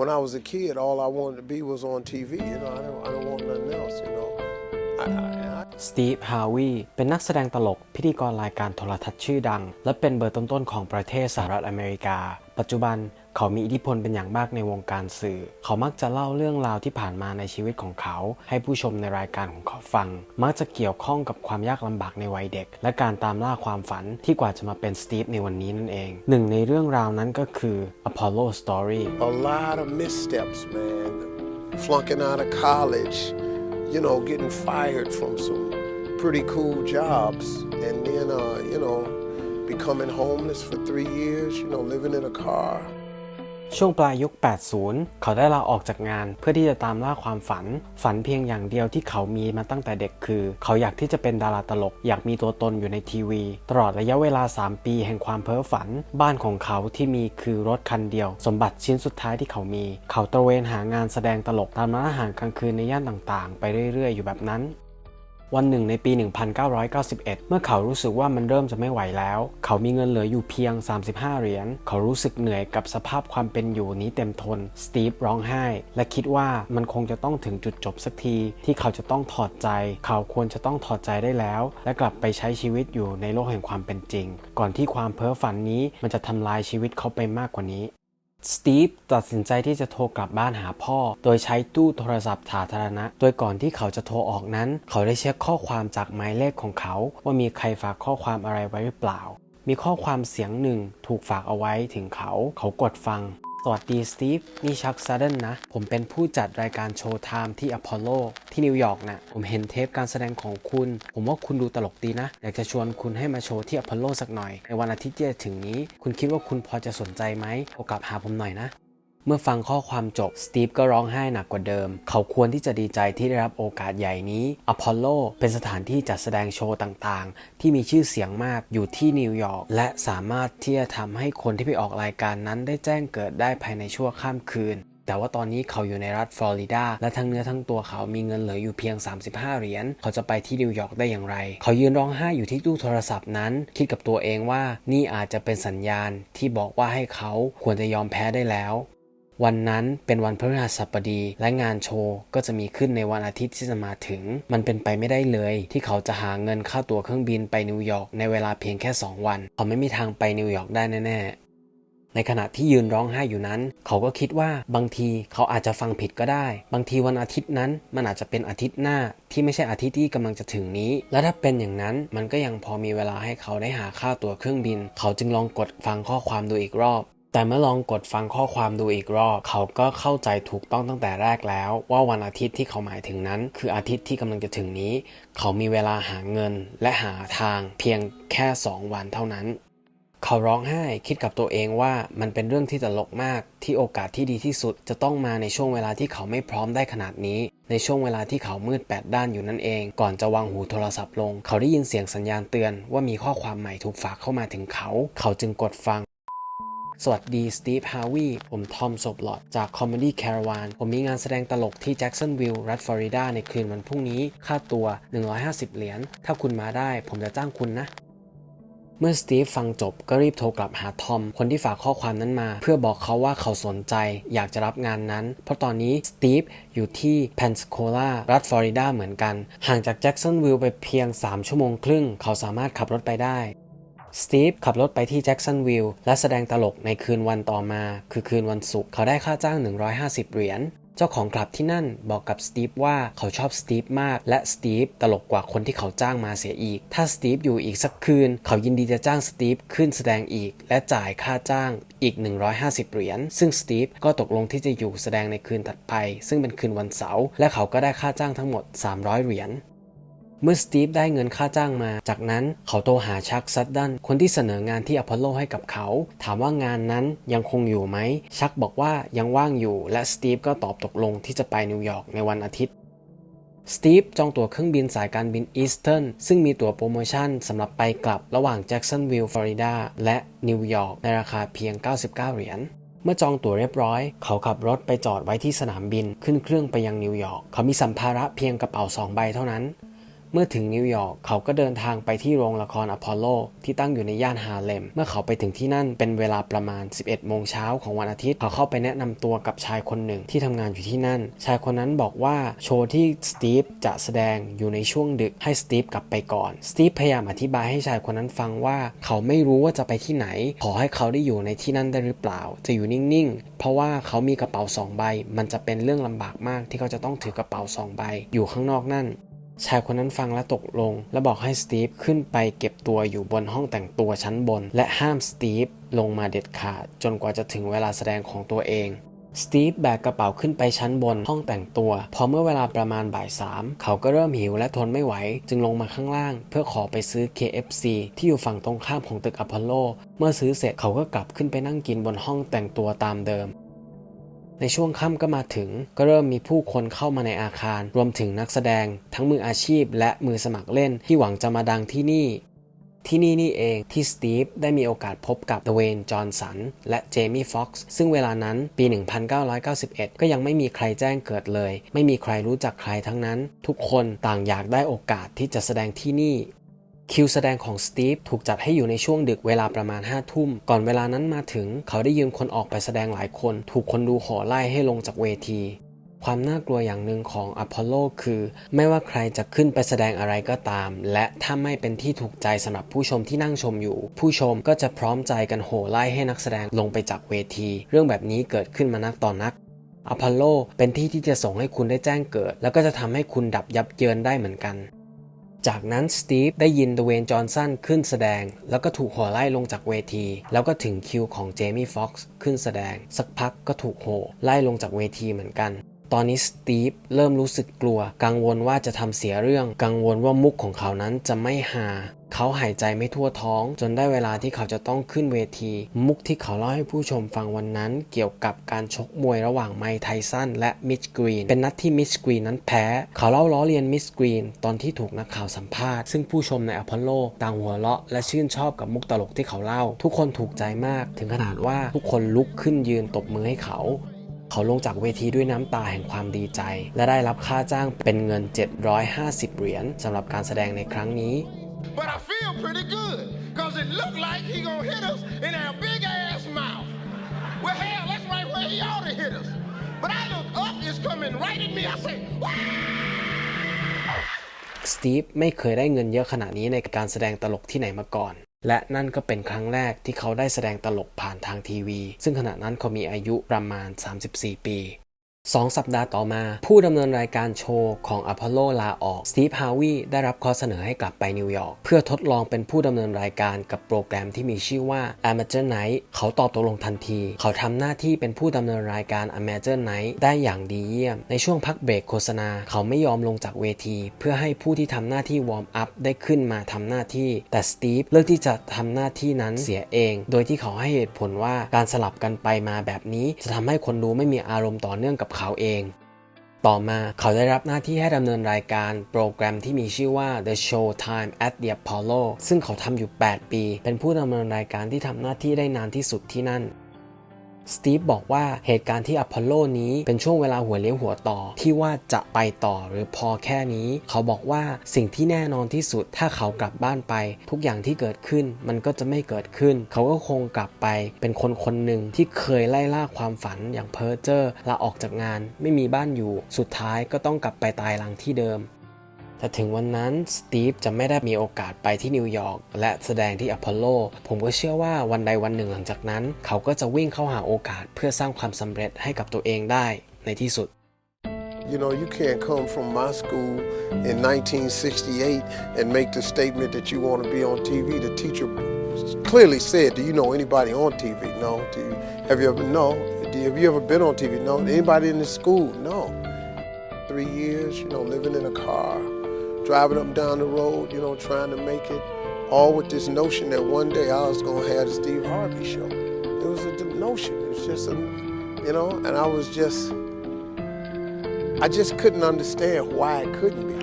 When I was a kid, all I wanted to be was on TV. You know, I don't, I don't want nothing else. You know, สตีฟ ฮาวี เป็นนักแสดงตลก พิธีกรรายการโทรทัศน์ชื่อดัง และเป็นเบอร์ต้นๆของประเทศสหรัฐอเมริกา ปัจจุบัน เขามีอิทธิพลเป็นอย่างมากในวงการสื่อ เขามักจะเล่าเรื่องราวที่ผ่านมาในชีวิตของเขา ให้ผู้ชมในรายการของเขาฟัง มักจะเกี่ยวข้องกับความยากลำบากในวัยเด็ก และการตามล่าความฝันที่กว่าจะมาเป็นสตีฟในวันนี้นั่นเอง หนึ่งในเรื่องราวนั้นก็คือ Apollo Story a lot of missteps, man. Flunking out of college, you know, getting fired from some pretty cool jobs, and then, uh, you know, becoming homeless for three years, you know, living in a car. ช่วงปลายยุค 80 เขาได้ลาออกจากงานเพื่อที่จะตามล่าความฝัน ฝันเพียงอย่างเดียวที่เขามีมาตั้งแต่เด็กคือ เขาอยากที่จะเป็นดาราตลก อยากมีตัวตนอยู่ในทีวี ตลอดระยะเวลา 3 ปีแห่งความเพ้อฝัน บ้านของเขาที่มีคือรถคันเดียว สมบัติชิ้นสุดท้ายที่เขามี เขาตระเวนหางานแสดงตลกตามร้านอาหารกลางคืนในย่านต่างๆ ไปเรื่อยๆ อยู่แบบนั้น วันหนึ่งในปี 1991 เมื่อเขารู้สึกว่ามันเริ่มจะไม่ไหวแล้ว เขามีเงินเหลืออยู่เพียง 35 เหรียญ เขารู้สึกเหนื่อยกับสภาพความเป็นอยู่นี้เต็มทน สตีฟร้องไห้ และคิดว่ามันคงจะต้องถึงจุดจบสักที ที่เขาจะต้องถอดใจ เขาควรจะต้องถอดใจได้แล้ว และกลับไปใช้ชีวิตอยู่ในโลกแห่งความเป็นจริง ก่อนที่ความเพ้อฝันนี้มันจะทำลายชีวิตเขาไปมากกว่านี้ สตีฟตัดสินใจที่จะโทรกลับบ้านหาพ่อ โดยใช้ตู้โทรศัพท์สาธารณะ โดยก่อนที่เขาจะโทรออกนั้น เขาได้เช็คข้อความจากหมายเลขของเขา ว่ามีใครฝากข้อความอะไรไว้หรือเปล่า มีข้อความเสียงหนึ่งถูกฝากเอาไว้ถึงเขา เขากดฟัง วัสดีสตีฟนี่ชักซัดเดนนะ ผมเป็นผู้จัดรายการโชว์ไทม์ที่อพอลโลที่นิวยอร์กนะผมเห็นเทปการแสดงของคุณ ผมว่าคุณดูตลกดีนะ อยากจะชวนคุณให้มาโชว์ที่อพอลโลสักหน่อย ในวันอาทิตย์ที่จะถึงนี้ คุณคิดว่าคุณพอจะสนใจไหมโทรกลับหาผมหน่อยนะ เมื่อฟังข้อความจบสตีฟก็ร้องไห้หนักกว่าเดิม เขาควรที่จะดีใจที่ได้รับโอกาสใหญ่นี้อพอลโลเป็นสถานที่จัดแสดงโชว์ต่างๆ ที่มีชื่อเสียงมากอยู่ที่นิวยอร์กและสามารถที่จะทำให้คนที่ไปออกรายการนั้นได้แจ้งเกิดได้ภายในชั่วข้ามคืนแต่ว่าตอนนี้เขาอยู่ในรัฐฟลอริดาและทั้งเนื้อทั้งตัวเขามีเงินเหลืออยู่เพียง 35 เหรียญ เขาจะไปที่นิวยอร์กได้อย่างไร เขายืนร้องไห้อยู่ที่ตู้โทรศัพท์นั้น คิดกับตัวเองว่านี่อาจจะเป็นสัญญาณที่บอกว่าให้เขาควรจะยอมแพ้ได้แล้ว วันนั้นเป็นวันพฤหัสบดี และงานโชว์ก็จะมีขึ้นในวันอาทิตย์ที่จะมาถึง มันเป็นไปไม่ได้เลย ที่เขาจะหาเงินค่าตั๋วเครื่องบินไปนิวยอร์กในเวลาเพียงแค่ 2 วัน เขาไม่มีทางไปนิวยอร์กได้แน่ๆในขณะที่ยืนร้องไห้อยู่นั้น เขาก็คิดว่าบางทีเขาอาจจะฟังผิดก็ได้ บางทีวันอาทิตย์นั้นมันอาจจะเป็นอาทิตย์หน้าที่ไม่ใช่อาทิตย์ที่กำลังจะถึงนี้ และถ้าเป็นอย่างนั้นมันก็ยังพอมีเวลาให้เขาได้หาค่าตั๋วเครื่องบิน เขาจึงลองกดฟังข้อความดูอีกรอบ แต่เมื่อลองกดฟังข้อความดูอีกรอบ เขาก็เข้าใจถูกต้องตั้งแต่แรกแล้ว ว่าวันอาทิตย์ที่เขาหมายถึงนั้น คืออาทิตย์ที่กำลังจะถึงนี้ เขามีเวลาหาเงินและหาทางเพียงแค่ 2 วันเท่านั้น เขาร้องไห้คิดกับตัวเองว่ามันเป็นเรื่องที่ตลกมากที่โอกาสที่ดีที่สุด จะต้องมาในช่วงเวลาที่เขาไม่พร้อมได้ขนาดนี้ ในช่วงเวลาที่เขามืดแปดด้านอยู่นั่นเอง ก่อนจะวางหูโทรศัพท์ลง เขาได้ยินเสียงสัญญาณเตือนว่ามีข้อความใหม่ถูกฝากเข้ามาถึงเขา เขาจึงกดฟัง สวัสดีสตีฟฮาวีผมทอมโซบลอดจาก Comedy Caravan ผมมีงานแสดงตลกที่แจ็กสันวิลล์รัฐฟลอริดาในคืนวันพรุ่งนี้ ค่าตัว 150 เหรียญ ถ้าคุณมาได้ผมจะจ้างคุณนะเมื่อสตีฟฟังจบก็รีบโทรกลับหาทอม คนที่ฝากข้อความนั้นมา เพื่อบอกเขาว่าเขาสนใจ อยากจะรับงานนั้น เพราะตอนนี้สตีฟอยู่ที่เพนสโคลารัฐฟลอริดาเหมือนกัน ห่างจากแจ็กสันวิลล์ไปเพียง 3 ชั่วโมงครึ่ง เขาสามารถขับรถไปได้ สตีฟขับรถไปที่แจ็กสันวิลล์และแสดงตลกในคืนวันต่อมา คือคืนวันศุกร์เขาได้ค่าจ้าง 150 เหรียญเจ้าของคลับที่นั่นบอกกับสตีฟว่าเขาชอบสตีฟมากและสตีฟตลกกว่าคนที่เขาจ้างมาเสียอีก ถ้าสตีฟอยู่อีกสักคืน เขายินดีจะจ้างสตีฟขึ้นแสดงอีก และจ่ายค่าจ้างอีก 150 เหรียญซึ่งสตีฟก็ตกลงที่จะอยู่แสดงในคืนถัดไป ซึ่งเป็นคืนวันเสาร์และเขาก็ได้ค่าจ้างทั้งหมด 300 เหรียญ เมื่อสตีฟได้เงินค่าจ้างมา จากนั้นเขาโทรหาชักซัดดันคนที่เสนองานที่อพอลโลให้กับเขา ถามว่างานนั้นยังคงอยู่ไหม ชักบอกว่ายังว่างอยู่และสตีฟก็ตอบตกลงที่จะไปนิวยอร์กในวันอาทิตย์สตีฟจองตั๋วเครื่องบินสายการบินอีสเทิร์นซึ่งมีตั๋วโปรโมชั่นสำหรับไปกลับระหว่างแจ็กสันวิลล์ฟลอริดาและนิวยอร์กในราคาเพียง 99 เหรียญเมื่อจองตั๋วเรียบร้อย เขาขับรถไปจอดไว้ที่สนามบิน ขึ้นเครื่องไปยังนิวยอร์ก เขามีสัมภาระเพียงกระเป๋าสองใบเท่านั้น เมื่อถึงนิวยอร์กเขาก็เดินทางไปที่โรงละครอพอลโลที่ตั้งอยู่ในย่านฮาเลม เมื่อเขาไปถึงที่นั่นเป็นเวลาประมาณ 11 โมงเช้าของวันอาทิตย์ เขาเข้าไปแนะนำตัวกับชายคนหนึ่งที่ทำงานอยู่ที่นั่น ชายคนนั้นบอกว่าโชว์ที่สตีฟจะแสดงอยู่ในช่วงดึกให้สตีฟกลับไปก่อน สตีฟพยายามอธิบายให้ชายคนนั้นฟังว่าเขาไม่รู้ว่าจะไปที่ไหน ขอให้เขาได้อยู่ในที่นั่นได้หรือเปล่า จะอยู่นิ่งๆ เพราะว่าเขามีกระเป๋าสองใบ มันจะเป็นเรื่องลำบากมากที่เขาจะต้องถือกระเป๋าสองใบอยู่ข้างนอกนั่น ชายคนนั้นฟังและตกลง และบอกให้สตีฟขึ้นไปเก็บตัวอยู่บนห้องแต่งตัวชั้นบน และห้ามสตีฟลงมาเด็ดขาดจนกว่าจะถึงเวลาแสดงของตัวเองสตีฟแบกกระเป๋าขึ้นไปชั้นบนห้องแต่งตัว พอเมื่อเวลาประมาณบ่ายสามเขาก็เริ่มหิวและทนไม่ไหว จึงลงมาข้างล่าง เพื่อขอไปซื้อ KFC ที่อยู่ฝั่งตรงข้ามของตึกอพอลโล เมื่อซื้อเสร็จเขาก็กลับขึ้นไปนั่งกินบนห้องแต่งตัวตามเดิม ในช่วงค่ำก็มาถึง ก็เริ่มมีผู้คนเข้ามาในอาคาร รวมถึงนักแสดง ทั้งมืออาชีพ และมือสมัครเล่นที่หวังจะมาดังที่นี่ ที่นี่นี่เองที่สตีฟได้มีโอกาสพบกับเดเวนจอห์นสันและเจมี่ฟ็อกซ์ซึ่งเวลานั้นปี 1991 ก็ยังไม่มีใครแจ้งเกิดเลย ไม่มีใครรู้จักใครทั้งนั้น ทุกคนต่างอยากได้โอกาสที่จะแสดงที่นี่ คิวแสดงของสตีฟถูกจัดให้อยู่ในช่วงดึกเวลาประมาณ5้าทุ่ม ก่อนเวลานั้นมาถึง เขาได้ยืมคนออกไปแสดงหลายคน ถูกคนดูขอไล่ให้ลงจากเวที ความน่ากลัวอย่างหนึ่งของอพอลโลคือ ไม่ว่าใครจะขึ้นไปแสดงอะไรก็ตาม และถ้าไม่เป็นที่ถูกใจสำหรับผู้ชมที่นั่งชมอยู่ ผู้ชมก็จะพร้อมใจกันโห่ไล่ให้นักแสดงลงไปจากเวที เรื่องแบบนี้เกิดขึ้นมานักต่อนนักอพอลโลเป็นที่ที่จะส่งให้คุณได้แจ้งเกิด แล้วก็จะทำให้คุณดับยับเยินได้เหมือนกัน จากนั้นสตีฟได้ยินเดเวนจอห์นสันขึ้นแสดง แล้วก็ถูกห่ไล่ลงจากเวที แล้วก็ถึงคิวของเจมี่ฟ็อกซ์ขึ้นแสดง สักพักก็ถูกโห่ไล่ลงจากเวทีเหมือนกัน ตอนนี้สตีฟเริ่มรู้สึกกลัว กังวลว่าจะทำเสียเรื่อง กังวลว่ามุกของเขานั้นจะไม่ฮาเขาหายใจไม่ทั่วท้อง จนได้เวลาที่เขาจะต้องขึ้นเวที มุกที่เขาเล่าให้ผู้ชมฟังวันนั้น เกี่ยวกับการชกมวยระหว่างไมค์ไทสันและมิชกรีน เป็นนัดที่มิชกรีนนั้นแพ้ เขาเล่าล้อเลียนมิชกรีนตอนที่ถูกนักข่าวสัมภาษณ์ ซึ่งผู้ชมในอพอลโลต่างหัวเราะและชื่นชอบกับมุกตลกที่เขาเล่า ทุกคนถูกใจมาก ถึงขนาดว่าทุกคนลุกขึ้นยืนตบมือให้เขา เขาลงจากเวทีด้วยน้ำตาแห่งความดีใจ และได้รับค่าจ้างเป็นเงิน 750 เหรียญสำหรับการแสดงในครั้งนี้ But I feel pretty good, cause it look like he gonna hit us in that big ass mouth. Well, hell, that's right where he ought to hit us. But I look up, it's coming right at me. I say, wow! สตีฟไม่เคยได้เงินเยอะขนาดนี้ในการแสดงตลกที่ไหนมาก่อน และนั่นก็เป็นครั้งแรกที่เขาได้แสดงตลกผ่านทางทีวี ซึ่งขณะนั้นเขามีอายุประมาณ 34 ปี สองสัปดาห์ต่อมา ผู้ดำเนินรายการโชว์ของอพอลโลลาออกสตีฟฮาวีได้รับข้อเสนอให้กลับไปนิวยอร์กเพื่อทดลองเป็นผู้ดำเนินรายการกับโปรแกรมที่มีชื่อว่า Amateur Night เขาตอบตกลงทันที เขาทำหน้าที่เป็นผู้ดำเนินรายการ Amateur Night ได้อย่างดีเยี่ยม ในช่วงพักเบรกโฆษณา เขาไม่ยอมลงจากเวที เพื่อให้ผู้ที่ทำหน้าที่วอร์มอัพได้ขึ้นมาทำหน้าที่ แต่สตีฟเลือกที่จะทำหน้าที่นั้นเสียเอง โดยที่เขาให้เหตุผลว่าการสลับกันไปมาแบบนี้ จะทำให้คนดูไม่มีอารมณ์ต่อเนื่องกับเขาเอง ต่อมาเขาได้รับหน้าที่ให้ดำเนินรายการโปรแกรมที่มีชื่อว่า The Show Time at the Apollo ซึ่งเขาทำอยู่ 8 ปี เป็นผู้ดำเนินรายการที่ทำหน้าที่ได้นานที่สุดที่นั่น สตีฟบอกว่าเหตุการณ์ที่อพอลโลนี้เป็นช่วงเวลาหัวเลี้ยวหัวต่อ ที่ว่าจะไปต่อหรือพอแค่นี้ เขาบอกว่าสิ่งที่แน่นอนที่สุด ถ้าเขากลับบ้านไป ทุกอย่างที่เกิดขึ้นมันก็จะไม่เกิดขึ้น เขาก็คงกลับไปเป็นคนคนหนึ่งที่เคยไล่ล่าความฝันอย่างเพ้อเจ้อลาออกจากงาน ไม่มีบ้านอยู่ สุดท้ายก็ต้องกลับไปตายหลังที่เดิม แต่ถึงวันนั้นสตีฟจะไม่ได้มีโอกาสไปที่นิวยอร์กและแสดงที่อพอลโล ผมก็เชื่อว่าวันใดวันหนึ่งหลังจากนั้น เขาก็จะวิ่งเข้าหาโอกาสเพื่อสร้างความสำเร็จให้กับตัวเองได้ในที่สุด You know, you can't come from my school in 1968 and make the statement that you want to be on TV. The teacher clearly said, "Do you know anybody on TV? No. Do you, have you ever no? Do you, have you ever been on TV? No. Anybody in the school? No. Three years, you know, living in a car, driving up and down the road, you know, trying to make it, all with this notion that one day I was gonna have the Steve Harvey show. It was a notion. It was just a, you know, and I was just. I just couldn't understand why it couldn't be.